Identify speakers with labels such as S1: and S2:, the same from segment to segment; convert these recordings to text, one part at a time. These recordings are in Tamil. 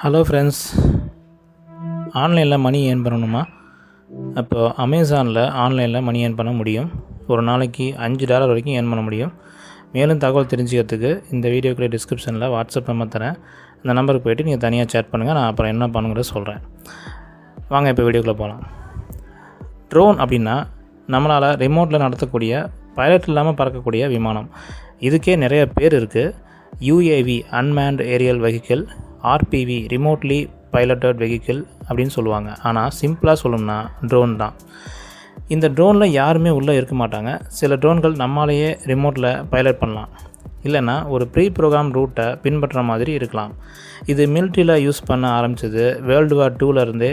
S1: ஹலோ ஃப்ரெண்ட்ஸ் ஆன்லைனில் மணி ஏர்ன் பண்ணணுமா? அப்போது அமேசானில் ஆன்லைனில் மணி ஏர்ன் பண்ண முடியும். ஒரு நாளைக்கு அஞ்சு டாலர் வரைக்கும் ஏர்ன் பண்ண முடியும். மேலும் தகவல் தெரிஞ்சுக்கிறதுக்கு இந்த வீடியோக்குள்ளே டிஸ்கிரிப்ஷனில் வாட்ஸ்அப் நம்பர் தரேன். அந்த நம்பருக்கு போய்ட்டு நீங்கள் தனியாக சேட் பண்ணுங்கள் நான் அப்புறம் என்ன பண்ணுங்கிறத சொல்கிறேன் வாங்க இப்போ வீடியோக்குள்ளே போகலாம் ட்ரோன் அப்படின்னா நம்மளால் ரிமோட்டில் நடத்தக்கூடிய பைலட் இல்லாமல் பறக்கக்கூடிய விமானம். இதுக்கே நிறைய பேர் இருக்குது UAV unmanned aerial vehicle RPV remotely piloted vehicle அப்படின்னு சொல்லுவாங்க. ஆனால் சிம்பிளாக சொல்லணும்னா ட்ரோன் தான். இந்த ட்ரோனில் யாருமே உள்ளே இருக்க மாட்டாங்க. சில ட்ரோன்கள் நம்மளாலேயே ரிமோட்டில் பைலட் பண்ணலாம். இல்லைன்னா ஒரு ப்ரீ ப்ரோக்ராம் ரூட்டை பின்பற்ற மாதிரி இருக்கலாம். இது மிலிட்ரியில் யூஸ் பண்ண ஆரம்பித்தது வேர்ல்டு வார் டூலேருந்தே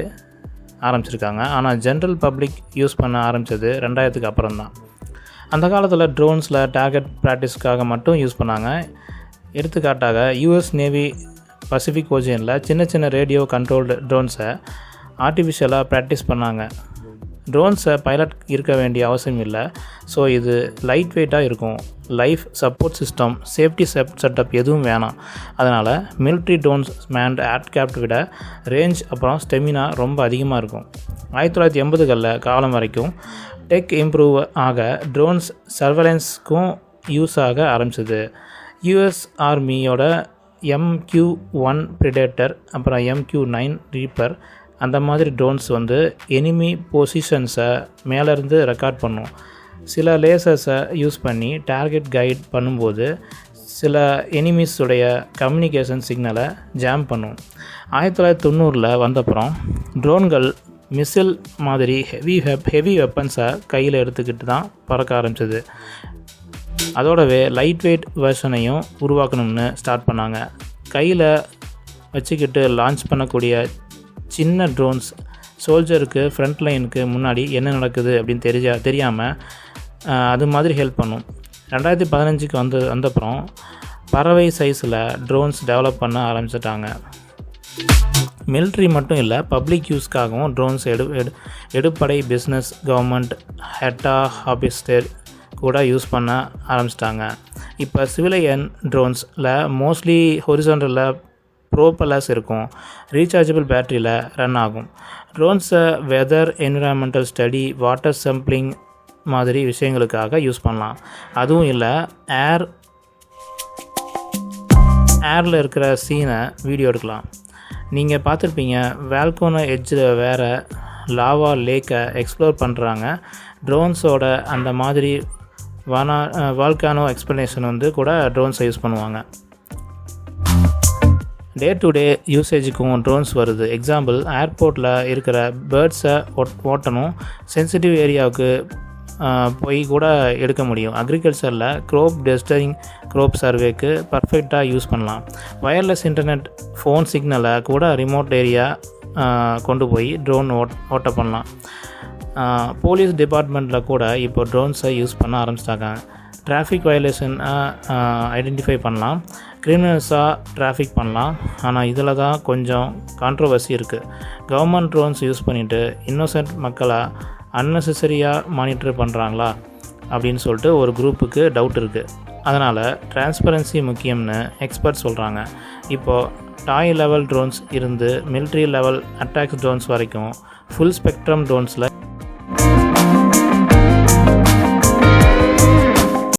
S1: ஆரம்பிச்சிருக்காங்க. ஆனால் ஜென்ரல் பப்ளிக் யூஸ் பண்ண ஆரம்பித்தது ரெண்டாயிரத்துக்கு அப்புறம் தான். அந்த காலத்தில் ட்ரோன்ஸில் டார்கெட் ப்ராக்டிஸ்க்காக மட்டும் யூஸ் பண்ணாங்க. எடுத்துக்காட்டாக யூஎஸ் நேவி பசிபிக் ஓஜியனில் சின்ன சின்ன ரேடியோ கண்ட்ரோல்டு ட்ரோன்ஸை ஆர்டிஃபிஷியலாக ப்ராக்டிஸ் பண்ணாங்க. ட்ரோன்ஸை பைலட் இருக்க வேண்டிய அவசியம் இல்லை. ஸோ இது லைட் வெயிட்டாக இருக்கும். லைஃப் சப்போர்ட் சிஸ்டம் சேஃப்டி செப் செட்டப் எதுவும் வேணாம். அதனால் மிலிட்ரி ட்ரோன்ஸ் மேண்ட் ஏர்க்ராஃப்ட் விட ரேஞ்ச் அப்புறம் ஸ்டெமினா ரொம்ப அதிகமாக இருக்கும். ஆயிரத்தி தொள்ளாயிரத்தி எண்பதுகளில் காலம் வரைக்கும் டெக் இம்ப்ரூவ் ஆக ட்ரோன்ஸ் சர்வலன்ஸ்க்கும் யூஸ் ஆக ஆரம்பிச்சது. யூஎஸ் ஆர்மியோட எம்கியூ ஒன் ப்ரிடேட்டர் அப்புறம் எம்கியூ நைன் ரீப்பர் அந்த மாதிரி ட்ரோன்ஸ் வந்து எனிமி பொசிஷன்ஸை மேலேருந்து ரெக்கார்ட் பண்ணும். சில லேசர்ஸை யூஸ் பண்ணி டார்கெட் கைட் பண்ணும்போது சில எனிமீஸுடைய கம்யூனிகேஷன் சிக்னலை ஜாம் பண்ணும். ஆயிரத்தி தொள்ளாயிரத்தி தொண்ணூறில் வந்தப்புறம் ட்ரோன்கள் மிசில் மாதிரி ஹெவி ஹெப் ஹெவி வெப்பன்ஸை கையில் எடுத்துக்கிட்டு தான் பறக்க ஆரம்பிச்சது. அதோடவே லைட் வெயிட் வெர்ஷனையும் உருவாக்கணும்னு ஸ்டார்ட் பண்ணாங்க. கையில் வச்சுக்கிட்டு லான்ச் பண்ணக்கூடிய சின்ன ட்ரோன்ஸ் சோல்ஜருக்கு ஃப்ரண்ட் லைனுக்கு முன்னாடி என்ன நடக்குது அப்படின்னு தெரிஞ்சா தெரியாமல் அது மாதிரி ஹெல்ப் பண்ணும். ரெண்டாயிரத்தி பதினஞ்சுக்கு வந்து வந்தப்புறம் பறவை சைஸில் ட்ரோன்ஸ் டெவலப் பண்ண ஆரம்பிச்சிட்டாங்க. மிலிட்ரி மட்டும் இல்லை பப்ளிக் யூஸ்க்காகவும் ட்ரோன்ஸ் எடு எடு எடுப்படை பிஸ்னஸ் கவர்மெண்ட் ஹெட்டா ஹாபிஸ்டர் கூட யூஸ் பண்ண ஆரம்பிச்சிட்டாங்க. இப்போ சிவிலியன் ட்ரோன்ஸில் மோஸ்ட்லி ஹொரிசாண்டலில் ப்ரோப்பலர்ஸ் இருக்கும். ரீசார்ஜபிள் பேட்டரியில் ரன் ஆகும். ட்ரோன்ஸை weather environmental study water sampling மாதிரி விஷயங்களுக்காக யூஸ் பண்ணலாம். அதுவும் இல்லை ஏர் ஏரில் இருக்கிற சீனை வீடியோ எடுக்கலாம். நீங்கள் பார்த்துருப்பீங்க வேல்கோன எட்ஜில் வேறு லாவா லேக்கை எக்ஸ்ப்ளோர் பண்ணுறாங்க ட்ரோன்ஸோட அந்த மாதிரி வானா வால்கானோ எக்ஸ்ப்ளனேஷன் வந்து கூட ட்ரோன்ஸை யூஸ் பண்ணுவாங்க. டே டு டே யூசேஜுக்கும் ட்ரோன்ஸ் வருது. எக்ஸாம்பிள் ஏர்போர்ட்டில் இருக்கிற பேர்ட்ஸை ஓட் ஓட்டணும். சென்சிட்டிவ் ஏரியாவுக்கு போய் கூட எடுக்க முடியும். அக்ரிகல்ச்சரில் க்ரோப் டெஸ்டரிங் க்ரோப் சர்வேக்கு பர்ஃபெக்டாக யூஸ் பண்ணலாம். வயர்லெஸ் இன்டர்நெட் ஃபோன் சிக்னலை கூட ரிமோட் ஏரியா கொண்டு போய் ட்ரோன் ஓட் ஓட்ட பண்ணலாம். போலீஸ் டிபார்ட்மெண்ட்டில் கூட இப்போ ட்ரோன்ஸை யூஸ் பண்ண ஆரம்பிச்சிட்டாங்க. டிராஃபிக் வயலேஷன் ஐடென்டிஃபை பண்ணலாம். கிரிமினல்ஸாக டிராஃபிக் பண்ணலாம். ஆனால் இதில் தான் கொஞ்சம் கான்ட்ரவர்சி இருக்குது கவர்மெண்ட் ட்ரோன்ஸ் யூஸ் பண்ணிவிட்டு இன்னோசென்ட் மக்களை அன்னெசரியாக மானிட்டர் பண்ணுறாங்களா அப்படின்னு சொல்லிட்டு ஒரு குரூப்புக்கு டவுட் இருக்குது அதனால் டிரான்ஸ்பரன்சி முக்கியம்னு எக்ஸ்பர்ட் சொல்கிறாங்க இப்போது டாய் லெவல் ட்ரோன்ஸ் இருந்து மிலிட்ரி லெவல் அட்டாக்ஸ் ட்ரோன்ஸ் வரைக்கும் ஃபுல் ஸ்பெக்ட்ரம் ட்ரோன்ஸில்